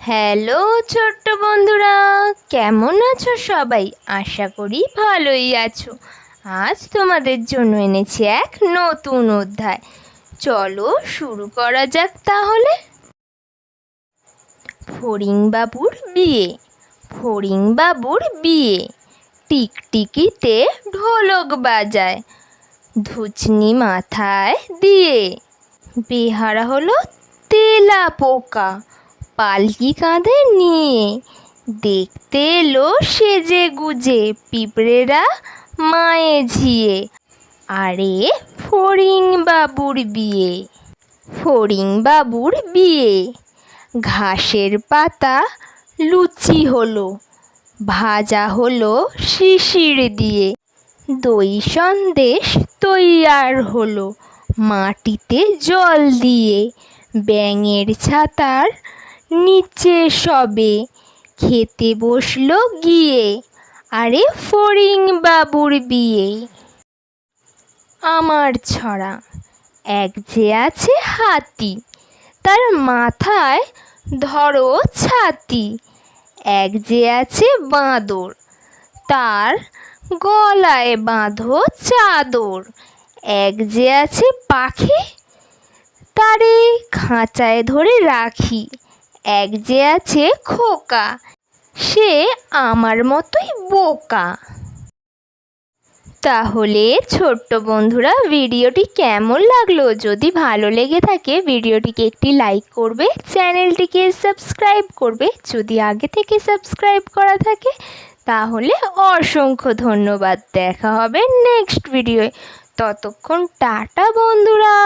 Hello ছোট্ট বন্ধুরা, কেমন আছো সবাই? আশা করি ভালোই আছো। আজ তোমাদের জন্য এনেছি এক নতুন অধ্যায়। চলো শুরু করা যাক তাহলে। ফড়িংবাবুর বিয়ে। ফড়িংবাবুর বিয়ে। টিকটিকিতে ঢোলক বাজায়। ধুচনি মাথায় দিয়ে। বেহারা হলো তেলা পোকা পালকি কাঁধে নিয়ে দেখতে এলো সেজে গুজে পিঁপড়েরা মায়ে ঝিয়ে। আরে ফড়িং বাবুর বিয়ে, ফড়িং বাবুর বিয়ে। ঘাসের পাতা লুচি হলো, ভাজা হলো শিশির দিয়ে। দই সন্দেশ তৈয়ার হলো, মাটিতে জল দিয়ে। ব্যাঙের ছাতার নিচে সবে। খেতে বসল গিয়ে, আরে ফড়িং বাবুর বিয়ে। আমার ছড়া, এক যে আছে হাতি, তার মাথায় ধরো ছাতি। এক যে আছে বাঁদর, তার গলায় বাঁধো চাদর। এক যে আছে পাখি, তারে খাঁচায় ধরে রাখি। এক যে আছে খোকা, সে আমার মতোই বোকা। তাহলে ছোট্ট বন্ধুরা, ভিডিওটি কেমন লাগল? যদি ভালো লেগে থাকে, ভিডিওটিকে একটি লাইক করবে, চ্যানেলটিকে সাবস্ক্রাইব করবে। যদি আগে থেকে সাবস্ক্রাইব করা থাকে, তাহলে অসংখ্য ধন্যবাদ। দেখা হবে নেক্সট ভিডিওয়ে। ততক্ষণ টাটা বন্ধুরা।